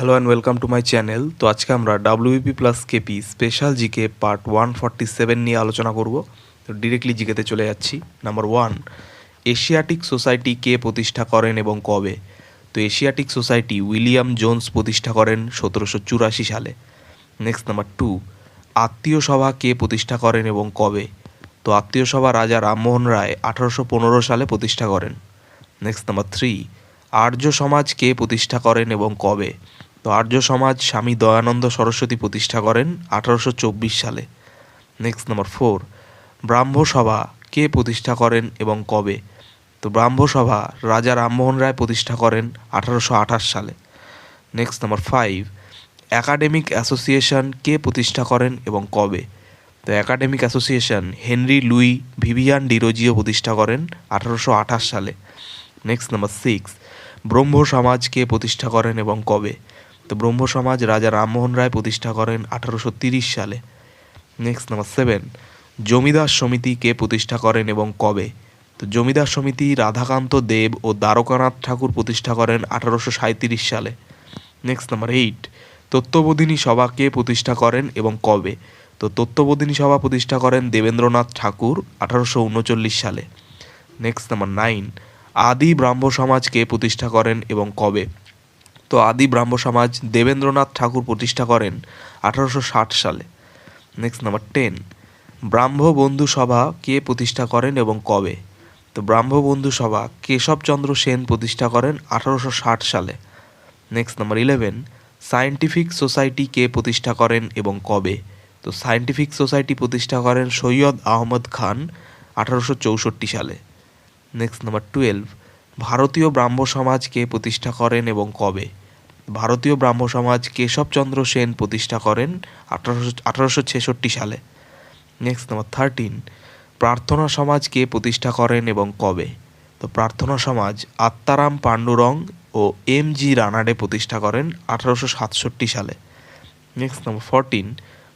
Hello and welcome to my channel তো আজকে আমরা WP plus KP special GK part one forty seven নিয়ে আলোচনা করব। তো ডিরেক্টলি জিকেতে চলে যাচ্ছি। নাম্বার ওয়ান এশিয়াটিক সোসাইটি কে প্রতিষ্ঠা করেন এবং কবে? তো এশিয়াটিক সোসাইটি উইলিয়াম জোন্স প্রতিষ্ঠা করেন সতেরোশো চুরাশি সালে। নেক্সট নাম্বার টু আত্মীয় সভা কে প্রতিষ্ঠা করেন এবং কবে? তো আত্মীয় সভা রাজা রামমোহন রায় আঠারোশো পনেরো সালে প্রতিষ্ঠা করেন। নেক্সট নাম্বার থ্রি আর্য সমাজ কে প্রতিষ্ঠা করেন এবং কবে? তো আর্য সমাজ স্বামী দয়ানন্দ সরস্বতী প্রতিষ্ঠা করেন আঠারোশো চব্বিশ সালে। নেক্সট নাম্বার ফোর ব্রাহ্মসভা কে প্রতিষ্ঠা করেন এবং কবে? তো ব্রাহ্মসভা রাজা রামমোহন রায় প্রতিষ্ঠা করেন আঠারোশো আঠাশ সালে। Next number five academic association কে প্রতিষ্ঠা করেন এবং কবে? তো academic association Henry Louis Vivian Derozio প্রতিষ্ঠা করেন আঠারোশো আঠাশ সালে। নেক্সট নাম্বার সিক্স ব্রহ্ম সমাজ কে প্রতিষ্ঠা করেন এবং কবে? তো ব্রহ্ম সমাজ রাজা রামমোহন রায় প্রতিষ্ঠা করেন আঠারোশো সালে। নেক্সট নাম্বার সেভেন জমিদার সমিতি কে প্রতিষ্ঠা করেন এবং কবে? তো জমিদার সমিতি রাধাকান্ত দেব ও দ্বারকানাথ ঠাকুর প্রতিষ্ঠা করেন আঠারোশো সালে। নেক্সট নাম্বার এইট তত্ত্ববোধিনী সভা কে প্রতিষ্ঠা করেন এবং কবে? তো তত্ত্ববোধিনী সভা প্রতিষ্ঠা করেন দেবেন্দ্রনাথ ঠাকুর আঠারোশো উনচল্লিশ সালে। নেক্সট নাম্বার নাইন আদি ব্রাহ্ম সমাজ কে প্রতিষ্ঠা করেন এবং কবে? তো আদি ব্রাহ্ম সমাজ দেবেন্দ্রনাথ ঠাকুর প্রতিষ্ঠা করেন আঠারোশো ষাট সালে। নেক্সট নাম্বার টেন ব্রাহ্ম বন্ধু সভা কে প্রতিষ্ঠা করেন এবং কবে? তো ব্রাহ্ম বন্ধু সভা কেশবচন্দ্র সেন প্রতিষ্ঠা করেন আঠারোশো ষাট সালে। Next number eleven scientific society কে প্রতিষ্ঠা করেন এবং কবে? তো সায়েন্টিফিক সোসাইটি প্রতিষ্ঠা করেন সৈয়দ আহমদ খান আঠারোশো চৌষট্টি সালে। নেক্সট নাম্বার টুয়েলভ ভারতীয় ব্রাহ্ম সমাজ কে প্রতিষ্ঠা করেন এবং কবে? ভারতীয় ব্রাহ্ম সমাজ কেশবচন্দ্র সেন প্রতিষ্ঠা করেন আঠারোশো আঠারোশো ছেষট্টি সালে। নেক্সট নাম্বার থার্টিন প্রার্থনা সমাজ কে প্রতিষ্ঠা করেন এবং কবে? তো প্রার্থনা সমাজ আত্মারাম পাণ্ডুরং ও এম জি রানাডে প্রতিষ্ঠা করেন আঠারোশো সাতষট্টি সালে। নেক্সট নাম্বার ফোরটিন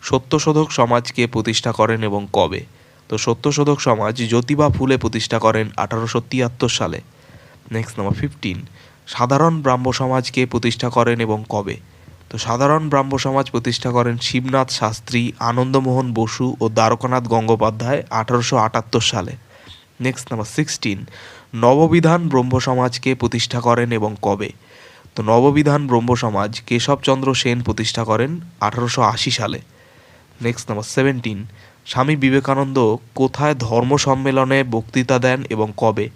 সত্যশোধক সমাজকে প্রতিষ্ঠা করেন এবং কবে? তো সত্যশোধক সমাজ জ্যোতিবা ফুলে প্রতিষ্ঠা করেন আঠারোশো তিয়াত্তর সালে। নেক্সট নাম্বার ফিফটিন সাধারণ ব্রাহ্ম সমাজকে প্রতিষ্ঠা করেন এবং কবে? তো সাধারণ ব্রাহ্ম সমাজ প্রতিষ্ঠা করেন শিবনাথ শাস্ত্রী, আনন্দমোহন বসু ও দ্বারকানাথ গঙ্গোপাধ্যায় আঠারোশো আটাত্তর সালে। নেক্সট নাম্বার সিক্সটিন নববিধান ব্রহ্ম সমাজকে প্রতিষ্ঠা করেন এবং কবে? তো নববিধান ব্রহ্ম সমাজ কেশবচন্দ্র সেন প্রতিষ্ঠা করেন আঠারোশো আশি সালে। Next number seventeen Swami Vivekananda কোথায় ধর্ম সম্মেলনে বক্তৃতা দেন এবং কবে?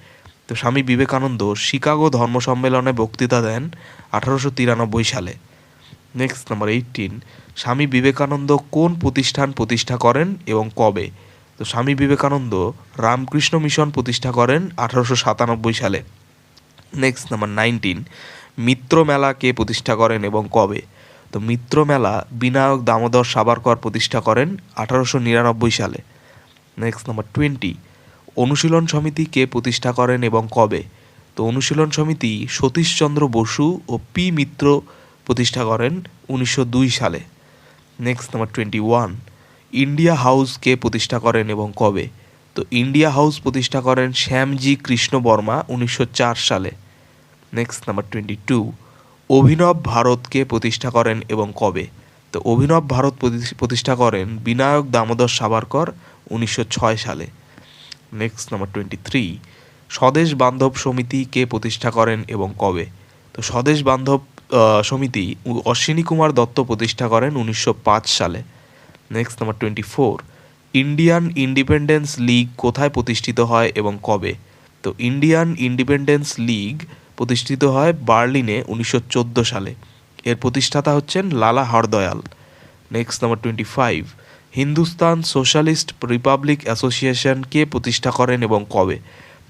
তো স্বামী বিবেকানন্দ শিকাগো ধর্ম সম্মেলনে বক্তৃতা দেন আঠারোশো তিরানব্বই সালে। Next number eighteen Swami Vivekananda কোন প্রতিষ্ঠান প্রতিষ্ঠা করেন এবং কবে? তো স্বামী বিবেকানন্দ রামকৃষ্ণ মিশন প্রতিষ্ঠা করেন আঠারোশো সাতানব্বই সালে। নেক্সট নাম্বার নাইনটিন মিত্র মেলা কে প্রতিষ্ঠা করেন এবং কবে? তো মিত্র মেলা বিনায়ক দামোদর সাবারকর প্রতিষ্ঠা করেন আঠারোশো নিরানব্বই সালে। নেক্সট নাম্বার টোয়েন্টি অনুশীলন সমিতি কে প্রতিষ্ঠা করেন এবং কবে? তো অনুশীলন সমিতি সতীশচন্দ্র বসু ও পি মিত্র প্রতিষ্ঠা করেন উনিশশো দুই সালে। Next number twenty one India house কে প্রতিষ্ঠা করেন এবং কবে? তো ইন্ডিয়া হাউস প্রতিষ্ঠা করেন শ্যামজি কৃষ্ণ বর্মা উনিশশো চার সালে। নেক্সট নাম্বার টোয়েন্টি টু অভিনব ভারতকে প্রতিষ্ঠা করেন এবং কবে? তো অভিনব ভারত প্রতি- প্রতিষ্ঠা করেন বিনায়ক দামোদর সাভারকর উনিশশো ছয় সালে। নেক্সট নাম্বার টোয়েন্টি থ্রি স্বদেশ বান্ধব সমিতি কে প্রতিষ্ঠা করেন এবং কবে? তো স্বদেশ বান্ধব সমিতি অশ্বিনী কুমার দত্ত প্রতিষ্ঠা করেন উনিশশো পাঁচ সালে। Next number twenty four Indian independence league কোথায় প্রতিষ্ঠিত হয় এবং কবে? তো ইন্ডিয়ান ইন্ডিপেন্ডেন্স লিগ প্রতিষ্ঠিত হয় বার্লিনে উনিশশো চোদ্দ সালে। এর প্রতিষ্ঠাতা হচ্ছেন Lala Hardayal. Next number twenty five Hindustan socialist republic association কে প্রতিষ্ঠা করেন এবং কবে?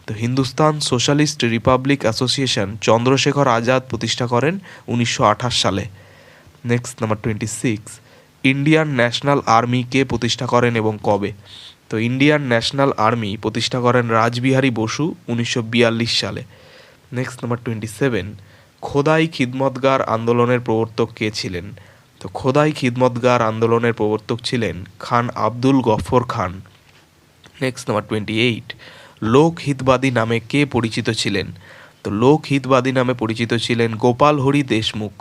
তো Hindustan socialist republic association Chandrashekhar Azad প্রতিষ্ঠা করেন উনিশশো আঠাশ সালে। Next number twenty six Indian national army কে প্রতিষ্ঠা করেন এবং কবে? তো ইন্ডিয়ান ন্যাশনাল আর্মি প্রতিষ্ঠা করেন রাজবিহারী বসু উনিশশো বিয়াল্লিশ সালে। নেক্সট নাম্বার টোয়েন্টি সেভেন খোদাই খিদমতগার আন্দোলনের প্রবর্তক কে ছিলেন? তো খোদাই খিদমতগার আন্দোলনের প্রবর্তক ছিলেন Khan Abdul Gaffar Khan. Next number twenty eight Lokhitwadi নামে কে পরিচিত ছিলেন? তো লোকহিতবাদী নামে পরিচিত ছিলেন Gopal Hari Deshmukh.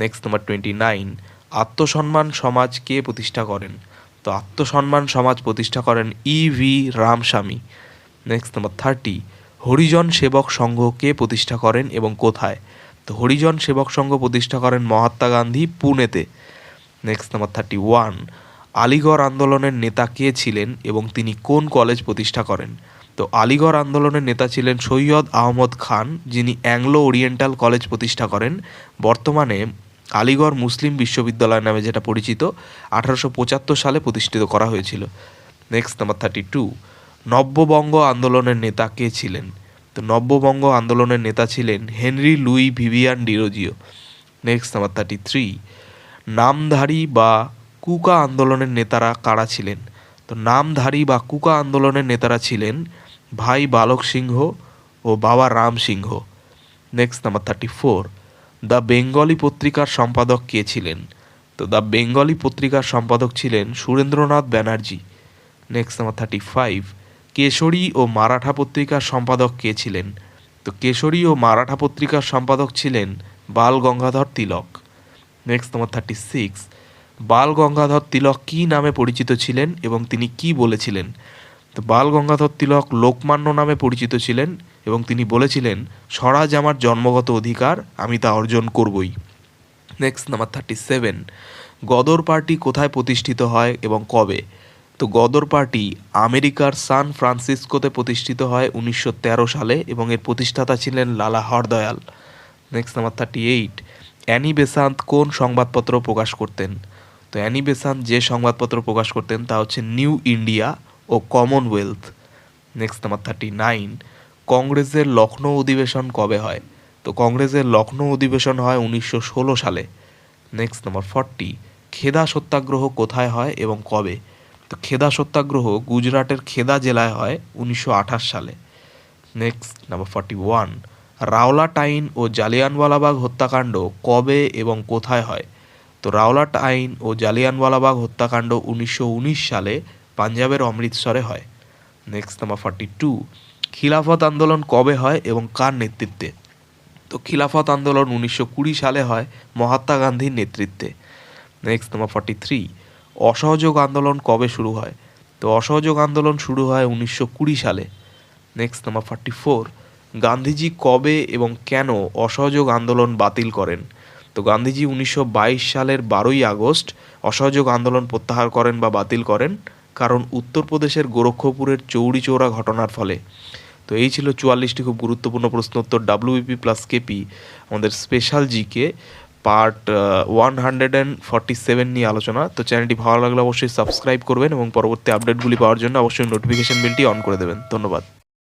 Next number twenty nine আত্মসম্মান সমাজ কে প্রতিষ্ঠা করেন? তো আত্মসম্মান সমাজ প্রতিষ্ঠা করেন E V Ramaswamy. Next number thirty Harijan Sevak Sangh কে প্রতিষ্ঠা করেন এবং কোথায়? তো হরিজন সেবক সংঘ প্রতিষ্ঠা করেন মহাত্মা গান্ধী পুনেতে। Next number thirty one Aligarh আন্দোলনের নেতা কে ছিলেন এবং তিনি কোন কলেজ প্রতিষ্ঠা করেন? তো আলিগড় আন্দোলনের নেতা ছিলেন সৈয়দ আহমদ খান, যিনি অ্যাংলো ওরিয়েন্টাল কলেজ প্রতিষ্ঠা করেন। বর্তমানে আলিগড় মুসলিম বিশ্ববিদ্যালয় নামে যেটা পরিচিত, আঠারোশো পঁচাত্তর সালে প্রতিষ্ঠিত করা হয়েছিল। নেক্সট নাম্বার থার্টি টু নব্যবঙ্গ আন্দোলনের নেতা কে ছিলেন? তো নব্যবঙ্গ আন্দোলনের নেতা ছিলেন Henry Louis Vivian Derozio. Next number thirty three Namdhari বা কুকা আন্দোলনের নেতারা কারা ছিলেন? তো নামধারী বা কুকা আন্দোলনের নেতারা ছিলেন ভাই বালক সিংহ ও Baba Ram Singh. Next number thirty four the Bengali পত্রিকার সম্পাদক কে ছিলেন? তো দ্য বেঙ্গলি পত্রিকার সম্পাদক ছিলেন Surendranath Banerjee. Next number thirty five Kesari ও মারাঠা পত্রিকার সম্পাদক কে ছিলেন? তো কেশরী ও মারাঠা পত্রিকার সম্পাদক ছিলেন Bal Gangadhar Tilak. Next number thirty six Bal Gangadhar Tilak কী নামে পরিচিত ছিলেন এবং তিনি কি বলেছিলেন? তো বাল গঙ্গাধর তিলক লোকমান্য নামে পরিচিত ছিলেন এবং তিনি বলেছিলেন, স্বরাজ আমার জন্মগত অধিকার, আমি তা অর্জন করবই। Next number thirty seven Ghadar party কোথায় প্রতিষ্ঠিত হয় এবং কবে? তো গদর পার্টি আমেরিকার সান ফ্রান্সিসকোতে প্রতিষ্ঠিত হয় উনিশশো তেরো সালে এবং এর প্রতিষ্ঠাতা ছিলেন Lala Hardayal. Next number thirty eight Annie Besant কোন সংবাদপত্র প্রকাশ করতেন? তো অ্যানি বেসান্ত যে সংবাদপত্র প্রকাশ করতেন তা হচ্ছে নিউ ইন্ডিয়া ও Commonwealth. Next number thirty nine কংগ্রেসের লখনৌ অধিবেশন কবে হয়? তো কংগ্রেসের লখনৌ অধিবেশন হয় উনিশশো ষোলো সালে। নেক্সট নাম্বার ফর্টি খেদা সত্যাগ্রহ কোথায় হয় এবং কবে? তো খেদা সত্যাগ্রহ গুজরাটের খেদা জেলায় হয় উনিশশো আঠাশ সালে। Next number forty one Rowlatt আইন ও জালিয়ানওয়ালাবাগ হত্যাকাণ্ড কবে এবং কোথায় হয়? তো রাওলাট আইন ও জালিয়ানওয়ালাবাগ হত্যাকাণ্ড উনিশশো উনিশ সালে পাঞ্জাবের অমৃতসরে হয়। নেক্সট নাম্বার ফর্টি টু খিলাফত আন্দোলন কবে হয় এবং কার নেতৃত্বে? তো খিলাফত আন্দোলন উনিশশো কুড়ি সালে হয় মহাত্মা গান্ধীর নেতৃত্বে। নেক্সট নাম্বার ফর্টি থ্রি অসহযোগ আন্দোলন কবে শুরু হয়? তো অসহযোগ আন্দোলন শুরু হয় উনিশশো কুড়ি সালে। Next number forty four Gandhiji কবে এবং কেন অসহযোগ আন্দোলন বাতিল করেন? তো গান্ধীজি উনিশশো বাইশ সালের বারোই আগস্ট অসহযোগ আন্দোলন প্রত্যাহার করেন বা বাতিল করেন, কারণ উত্তরপ্রদেশের গোরক্ষপুরের চৌরি চৌরা ঘটনার ফলে। তো এই ছিল চুয়াল্লিশটি খুব গুরুত্বপূর্ণ প্রশ্ন উত্তর ডাব্লিউপি প্লাস কেপি আমাদের special GK part one hundred and forty seven নিয়ে আলোচনা। তো চ্যানেলটি ভালো লাগলে অবশ্যই সাবস্ক্রাইব করবেন এবং পরবর্তী আপডেটগুলি পাওয়ার জন্য অবশ্যই নোটিফিকেশন বিলটি অন করে দেবেন। ধন্যবাদ।